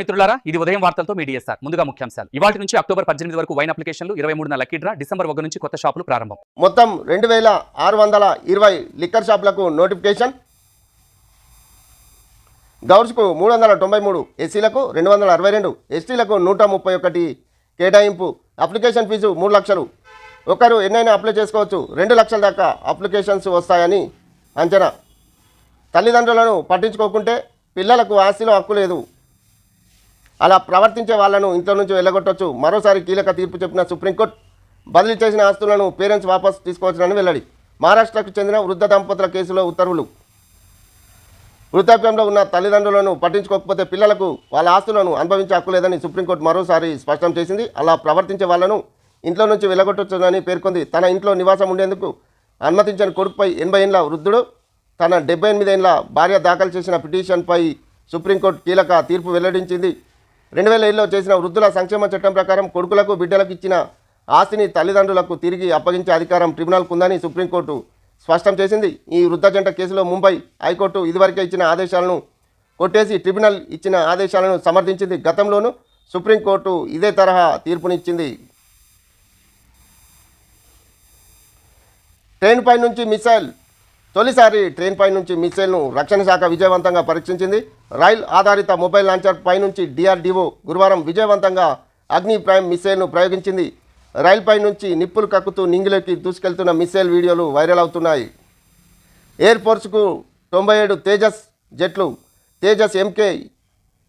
మిత్రులారా ఇది ఉదయం వార్తలతో మీ డిఎస్ఆర్. ముందుగా ముఖ్యాంశాలు. ఇవాటి నుంచి అక్టోబర్ పద్దెనిమిది వరకు వైన్ అప్లికేషన్లు ఇరవై మూడున లక్కీ డ్రా డిసెంబర్ ఒక నుంచి కొత్త షాపులు ప్రారంభం. మొత్తం రెండు వేల ఆరు వందల ఇరవై లిక్కర్ షాపులకు నోటిఫికేషన్. గౌర్స్కు మూడు వందల తొంభై మూడు ఎస్సీలకు రెండు వందల అరవై రెండు ఎస్టీలకు నూట ముప్పై ఒకటి కేటాయింపు. అప్లికేషన్ ఫీజు మూడు లక్షలు. ఒకరు ఎన్నైనా అప్లై చేసుకోవచ్చు. రెండు లక్షల దాకా అప్లికేషన్స్ వస్తాయని అంచనా. తల్లిదండ్రులను పట్టించుకోకుంటే పిల్లలకు ఆస్తిలో హక్కు లేదు. అలా ప్రవర్తించే వాళ్ళను ఇంట్లో నుంచి వెళ్ళగొట్టొచ్చు. మరోసారి కీలక తీర్పు చెప్పిన సుప్రీంకోర్టు బదిలీ చేసిన ఆస్తులను పేరెంట్స్ వాపసు తీసుకోవచ్చునని వెల్లడి. మహారాష్ట్రకు చెందిన వృద్ధ దంపతుల కేసులో ఉత్తర్వులు. వృద్ధాప్యంలో ఉన్న తల్లిదండ్రులను పట్టించుకోకపోతే పిల్లలకు వాళ్ళ ఆస్తులను అనుభవించే హక్కు లేదని సుప్రీంకోర్టు మరోసారి స్పష్టం చేసింది. అలా ప్రవర్తించే వాళ్ళను ఇంట్లో నుంచి వెళ్ళగొట్టొచ్చునని పేర్కొంది. తన ఇంట్లో నివాసం ఉండేందుకు అనుమతించిన కొడుకుపై ఎనభై ఏళ్ళ వృద్ధుడు తన డెబ్బై ఎనిమిది ఏళ్ళ భార్య దాఖలు చేసిన పిటిషన్పై సుప్రీంకోర్టు కీలక తీర్పు వెల్లడించింది. రెండు వేల ఏడులో చేసిన వృద్ధుల సంక్షేమ చట్టం ప్రకారం కొడుకులకు బిడ్డలకు ఇచ్చిన ఆస్తిని తల్లిదండ్రులకు తిరిగి అప్పగించే అధికారం ట్రిబ్యునల్కు ఉందని సుప్రీంకోర్టు స్పష్టం చేసింది. ఈ వృద్ధ జంట కేసులో ముంబై హైకోర్టు ఇదివరకే ఇచ్చిన ఆదేశాలను కొట్టేసి ట్రిబ్యునల్ ఇచ్చిన ఆదేశాలను సమర్థించింది. గతంలోనూ సుప్రీంకోర్టు ఇదే తరహా తీర్పునిచ్చింది. ట్రైన్ పై నుంచి మిసైల్ తొలిసారి ట్రైన్ పై నుంచి మిసైల్ను రక్షణ శాఖ విజయవంతంగా పరీక్షించింది. రైల్ ఆధారిత మొబైల్ లాంచర్ పైనుంచి డిఆర్డీఓ గురువారం విజయవంతంగా అగ్ని ప్రైమ్ మిసైల్ను ప్రయోగించింది. రైల్పై నుంచి నిప్పులు కక్కుతూ నింగిలోకి దూసుకెళ్తున్న మిసైల్ వీడియోలు వైరల్ అవుతున్నాయి. ఎయిర్ ఫోర్స్కు తొంభై ఏడు తేజస్ జెట్లు తేజస్ ఎంకే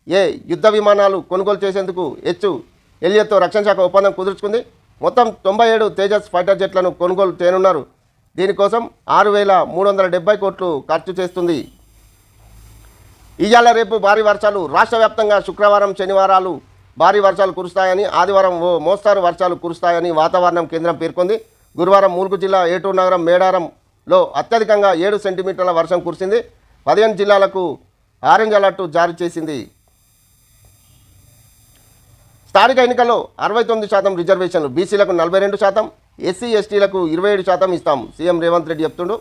ఏ యుద్ధ విమానాలు కొనుగోలు చేసేందుకు హెచ్చు ఎలియత్తో రక్షణ శాఖ ఒప్పందం కుదుర్చుకుంది. మొత్తం తొంభై ఏడు తేజస్ ఫైటర్ జెట్లను కొనుగోలు చేయనున్నారు. దీనికోసం ఆరు వేల మూడు వందల డెబ్బై కోట్లు ఖర్చు చేస్తుంది. ఇవాళ రేపు భారీ వర్షాలు. రాష్ట్ర వ్యాప్తంగా శుక్రవారం శనివారాలు భారీ వర్షాలు కురుస్తాయని ఆదివారం ఓ మోస్తారు వర్షాలు కురుస్తాయని వాతావరణం కేంద్రం పేర్కొంది. గురువారం ములుగు జిల్లా ఏటూరు నగరం మేడారంలో అత్యధికంగా ఏడు సెంటీమీటర్ల వర్షం కురిసింది. పదిహేను జిల్లాలకు ఆరెంజ్ అలర్ట్ జారీ చేసింది. స్థానిక ఎన్నికల్లో అరవై తొమ్మిది శాతం రిజర్వేషన్లు బీసీలకు నలభై రెండు శాతం ఎస్సీ ఎస్టీలకు ఇరవై ఏడు శాతం ఇస్తాం. సీఎం రేవంత్ రెడ్డి చెప్తుండు.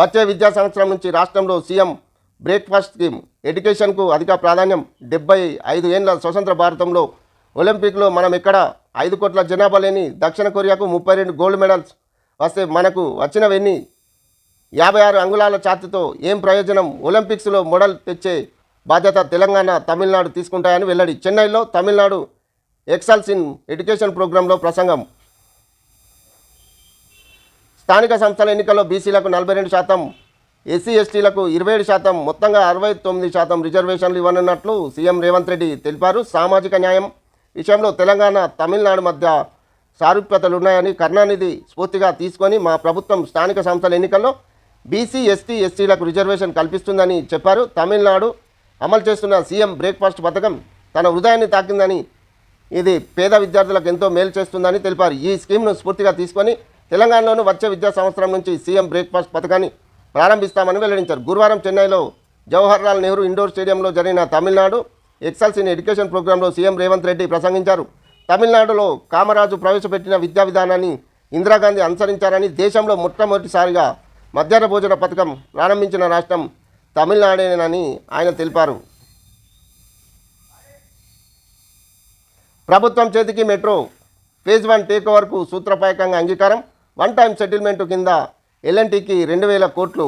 వచ్చే విద్యా సంవత్సరం నుంచి రాష్ట్రంలో సీఎం బ్రేక్ఫాస్ట్ స్కీమ్ ఎడ్యుకేషన్కు అధిక ప్రాధాన్యం డెబ్బై ఐదు ఏండ్ల స్వతంత్ర భారతంలో ఒలింపిక్లో మనం ఇక్కడ ఐదు కోట్ల జనాభా లేని దక్షిణ కొరియాకు ముప్పై రెండు గోల్డ్ మెడల్స్ వస్తే మనకు వచ్చినవన్నీ? యాభై ఆరు అంగుళాల ఛాతితో ఏం ప్రయోజనం ఒలింపిక్స్లో మెడల్ తెచ్చే బాధ్యత తెలంగాణ తమిళనాడు తీసుకుంటాయని వెల్లడి. చెన్నైలో తమిళనాడు ఎక్సల్స్ ఇన్ ఎడ్యుకేషన్ ప్రోగ్రాంలో ప్రసంగం. స్థానిక సంస్థల ఎన్నికల్లో బీసీలకు నలభై రెండు శాతం ఎస్సీ ఎస్టీలకు ఇరవై ఏడు శాతం మొత్తంగా అరవై తొమ్మిది శాతం రిజర్వేషన్లు ఇవ్వనున్నట్లు సీఎం రేవంత్ రెడ్డి తెలిపారు. సామాజిక న్యాయం విషయంలో తెలంగాణ తమిళనాడు మధ్య సారూప్యతలున్నాయని కరుణానిధి స్ఫూర్తిగా తీసుకొని మా ప్రభుత్వం స్థానిక సంస్థల ఎన్నికల్లో బీసీ ఎస్టీ ఎస్టీలకు రిజర్వేషన్ కల్పిస్తుందని చెప్పారు. తమిళనాడు అమలు చేస్తున్న సీఎం బ్రేక్ఫాస్ట్ పథకం తన హృదయాన్ని తాకిందని ఇది పేద విద్యార్థులకు ఎంతో మేలు చేస్తుందని తెలిపారు. ఈ స్కీమ్ను స్ఫూర్తిగా తీసుకొని తెలంగాణలోనూ వచ్చే విద్యా సంవత్సరం నుంచి సీఎం బ్రేక్ఫాస్ట్ పథకాన్ని ప్రారంభిస్తామని వెల్లడించారు. గురువారం చెన్నైలో జవహర్లాల్ నెహ్రూ ఇండోర్ స్టేడియంలో జరిగిన తమిళనాడు ఎక్సల్స్ ఇన్ ఎడ్యుకేషన్ ప్రోగ్రాంలో సీఎం రేవంత్ రెడ్డి ప్రసంగించారు. తమిళనాడులో కామరాజు ప్రవేశపెట్టిన విద్యా విధానాన్ని ఇందిరాగాంధీ అనుసరించారని దేశంలో మొట్టమొదటిసారిగా మధ్యాహ్న భోజన పథకం ప్రారంభించిన రాష్ట్రం తమిళనాడేనని ఆయన తెలిపారు. ప్రభుత్వం చేతికి మెట్రో ఫేజ్ వన్ టేక్ ఓవర్కు సూత్రపాయకంగా అంగీకారం. వన్ టైం సెటిల్మెంట్ కింద ఎల్ఎన్టీకి రెండు వేల కోట్లు.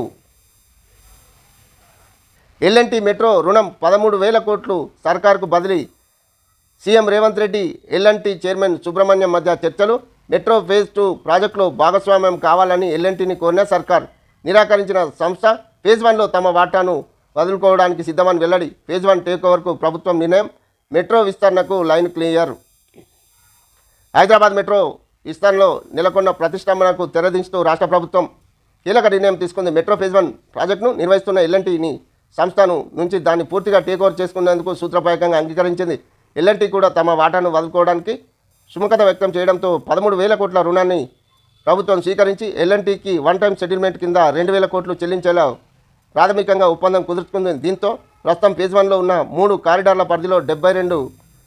ఎల్ఎన్టీ మెట్రో రుణం పదమూడు వేల కోట్లు సర్కార్కు బదిలీ. CM Revanth Reddy LNT chairman Subrahmanyam మధ్య చర్చలు. మెట్రో ఫేజ్ టూ ప్రాజెక్టులో భాగస్వామ్యం కావాలని ఎల్ఎన్టీని కోరిన సర్కార్. నిరాకరించిన సంస్థ ఫేజ్ వన్లో తమ వాటాను వదులుకోవడానికి సిద్ధమని వెల్లడి. ఫేజ్ వన్ టేక్ ఓవర్కు ప్రభుత్వం నిర్ణయం. మెట్రో విస్తరణకు లైన్ క్లియర్. హైదరాబాద్ మెట్రో విస్తరణలో నెలకొన్న ప్రతిష్టంభనకు తెరదించుతూ రాష్ట్ర ప్రభుత్వం కీలక నిర్ణయం తీసుకుంది. మెట్రో ఫేజ్ వన్ ప్రాజెక్టును నిర్వహిస్తున్న ఎల్ఎన్టీని సంస్థను నుంచి దాన్ని పూర్తిగా టేక్ ఓవర్ చేసుకునేందుకు సూత్రప్రాయకంగా అంగీకరించింది. ఎల్ఎన్టీ కూడా తమ వాటాను వదులుకోవడానికి సుముఖత వ్యక్తం చేయడంతో పదమూడు వేల కోట్ల రుణాన్ని ప్రభుత్వం స్వీకరించి ఎల్ఎన్టీకి వన్ టైం సెటిల్మెంట్ కింద రెండు వేల కోట్లు చెల్లించేలా ప్రాథమికంగా ఒప్పందం కుదుర్చుకుంది. దీంతో ప్రస్తుతం ఫేజ్ వన్లో ఉన్న మూడు కారిడార్ల పరిధిలో డెబ్బై రెండు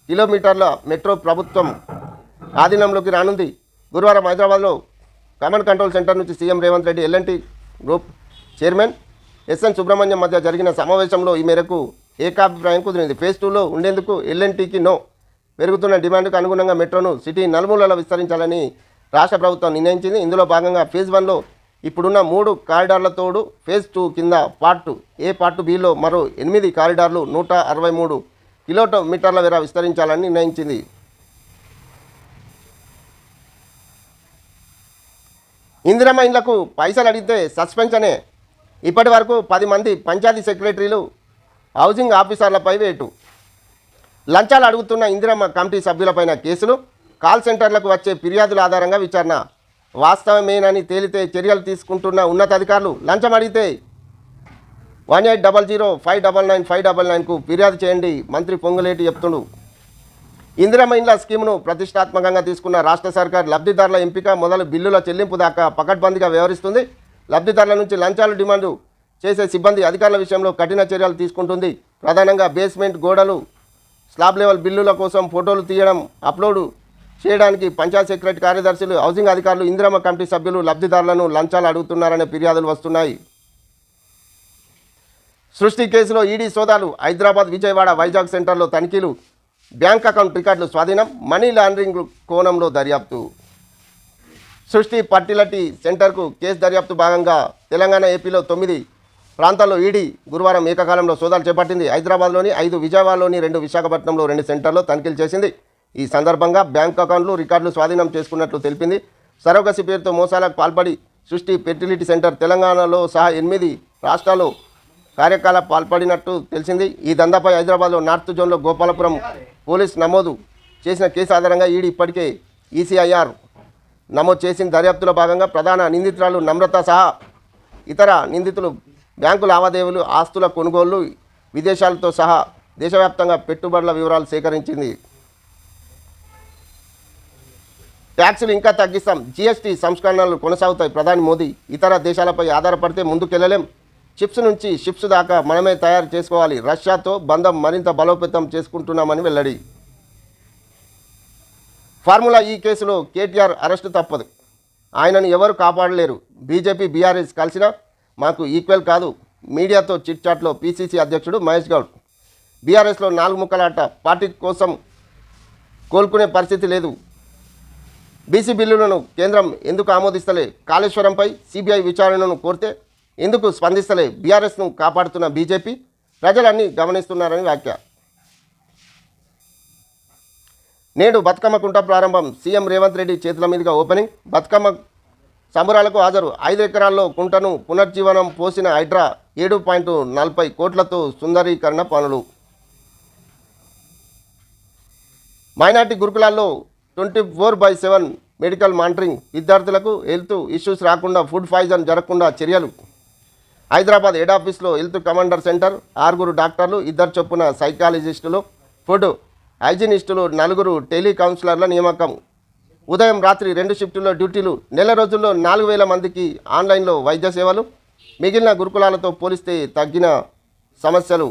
కిలోమీటర్ల మెట్రో ప్రభుత్వం ఆధీనంలోకి రానుంది. గురువారం హైదరాబాద్లో కమాండ్ కంట్రోల్ సెంటర్ నుంచి CM Revanth Reddy LNT group chairman SN Subrahmanyam మధ్య జరిగిన సమావేశంలో ఈ మేరకు ఏకాభిప్రాయం కుదిరింది. ఫేజ్ టూలో ఉండేందుకు ఎల్ఎన్టీకి నో పెరుగుతున్న డిమాండ్కు అనుగుణంగా మెట్రోను సిటీ నలుమూలలో విస్తరించాలని రాష్ట్ర ప్రభుత్వం నిర్ణయించింది. ఇందులో భాగంగా ఫేజ్ వన్లో ఇప్పుడున్న మూడు కారిడార్లతోడు ఫేజ్ టూ కింద పార్ట్ టూ ఏ పార్ట్ బిలో మరో ఎనిమిది కారిడార్లు నూట అరవై మూడు కిలోమీటర్ల మేర విస్తరించాలని నిర్ణయించింది. ఇందిరమ్మ ఇండ్లకు పైసలు అడిగితే సస్పెన్షనే ఇప్పటి వరకు పది మంది పంచాయతీ సెక్రటరీలు హౌసింగ్ ఆఫీసర్లపై వేటు. లంచాలు అడుగుతున్న ఇందిరమ్మ కమిటీ సభ్యులపైన కేసులు కాల్ సెంటర్లకు వచ్చే ఫిర్యాదుల ఆధారంగా విచారణ. వాస్తవమేనని తేలితే చర్యలు తీసుకుంటున్న ఉన్నతాధికారులు లంచం అడిగితే one eight double zero five double nine five double నైన్కు ఫిర్యాదు చేయండి మంత్రి పొంగులేటి చెప్తుండు. ఇందిరా ఇండ్ల స్కీమ్ను ప్రతిష్టాత్మకంగా తీసుకున్న రాష్ట్ర సర్కార్ లబ్ధిదారుల ఎంపిక మొదలు బిల్లుల చెల్లింపు దాకా పకడ్బందీగా వ్యవహరిస్తుంది. లబ్ధిదారుల నుంచి లంచాలు డిమాండు చేసే సిబ్బంది అధికారుల విషయంలో కఠిన చర్యలు తీసుకుంటుంది. ప్రధానంగా బేస్మెంట్ గోడలు స్లాబ్ లెవెల్ బిల్లుల కోసం ఫోటోలు తీయడం అప్లోడ్ చేయడానికి పంచాయత్ సెక్రటరీ కార్యదర్శులు హౌసింగ్ అధికారులు ఇందిరమ్మ కమిటీ సభ్యులు లబ్ధిదారులను లంచాలు అడుగుతున్నారనే ఫిర్యాదులు వస్తున్నాయి. సృష్టి కేసులో ఈడీ సోదాలు హైదరాబాద్ విజయవాడ వైజాగ్ సెంటర్లో తనిఖీలు బ్యాంక్ అకౌంట్ రికార్డులు స్వాధీనం మనీ లాండరింగ్ కోణంలో దర్యాప్తు. సృష్టి పట్టిలటి సెంటర్కు కేసు దర్యాప్తు భాగంగా తెలంగాణ ఏపీలో తొమ్మిది ప్రాంతాల్లో ఈడీ గురువారం ఏకకాలంలో సోదాలు చేపట్టింది. హైదరాబాద్లోని ఐదు విజయవాడలోని రెండు విశాఖపట్నంలో రెండు సెంటర్లో తనిఖీలు చేసింది. ఈ సందర్భంగా బ్యాంక్ అకౌంట్లు రికార్డులు స్వాధీనం చేసుకున్నట్లు తెలిపింది. సరోగసి పేరుతో మోసాలకు పాల్పడి సృష్టి ఫెర్టిలిటీ సెంటర్ తెలంగాణలో సహా ఎనిమిది రాష్ట్రాల్లో కార్యకలాప పాల్పడినట్టు తెలిసింది. ఈ దందాపై హైదరాబాద్లో నార్త్ జోన్లో గోపాలపురం పోలీస్ నమోదు చేసిన కేసు ఆధారంగా ఈడీ ఇప్పటికే ఈసీఐఆర్ నమోదు చేసిన దర్యాప్తులో భాగంగా ప్రధాన నిందితురాలు నమ్రత సహా ఇతర నిందితులు బ్యాంకు లావాదేవీలు ఆస్తుల కొనుగోళ్ళు విదేశాలతో సహా దేశవ్యాప్తంగా పెట్టుబడుల వివరాలు సేకరించింది. ట్యాక్సులు ఇంకా తగ్గిస్తాం. జీఎస్టీ సంస్కరణలు కొనసాగుతాయి. ప్రధాని మోదీ ఇతర దేశాలపై ఆధారపడితే ముందుకెళ్ళలేం. చిప్స్ నుంచి షిప్స్ దాకా మనమే తయారు చేసుకోవాలి. రష్యాతో బంధం మరింత బలోపేతం చేసుకుంటున్నామని వెల్లడి. ఫార్ములా ఈ కేసులో కేటీఆర్ అరెస్టు తప్పదు. ఆయనను ఎవరు కాపాడలేరు. బీజేపీ బీఆర్ఎస్ కలిసినా మాకు ఈక్వల్ కాదు. మీడియాతో చిట్ చాట్లో పీసీసీ అధ్యక్షుడు మహేష్ గౌడ్. బీఆర్ఎస్లో నాలుగు ముక్కలాట. పార్టీ కోసం కోలుకునే పరిస్థితి లేదు. బీసీ బిల్లులను కేంద్రం ఎందుకు ఆమోదిస్తలే? కాళేశ్వరంపై సిబిఐ విచారణను కోరితే ఎందుకు స్పందిస్తలే? బీఆర్ఎస్ను కాపాడుతున్న బీజేపీ ప్రజలన్నీ గమనిస్తున్నారని వ్యాఖ్య. నేడు బతుకమ్మ కుంట ప్రారంభం. సీఎం రేవంత్ రెడ్డి చేతుల మీదుగా ఓపెనింగ్. బతుకమ్మ సంబరాలకు హాజరు. ఐదు ఎకరాల్లో కుంటను పునర్జీవనం పోసిన హైడ్రా ఏడు పాయింట్ నలభై కోట్లతో సుందరీకరణ పనులు. మైనార్టీ గురుకులాల్లో twenty four by seven medical monitoring విద్యార్థులకు హెల్త్ ఇష్యూస్ రాకుండా ఫుడ్ పాయిజన్ జరగకుండా చర్యలు. హైదరాబాద్ హెడ్ ఆఫీస్లో హెల్త్ కమాండర్ సెంటర్ ఆరుగురు డాక్టర్లు ఇద్దరు చొప్పున సైకాలజిస్టులు ఫుడ్ హైజీనిస్టులు నలుగురు టెలి కౌన్సిలర్ల నియామకం. ఉదయం రాత్రి రెండు షిఫ్టుల్లో డ్యూటీలు. నెల రోజుల్లో నాలుగు వేల మందికి ఆన్లైన్లో వైద్య సేవలు. మిగిలిన గురుకులాలతో పోలిస్తే తగ్గిన సమస్యలు.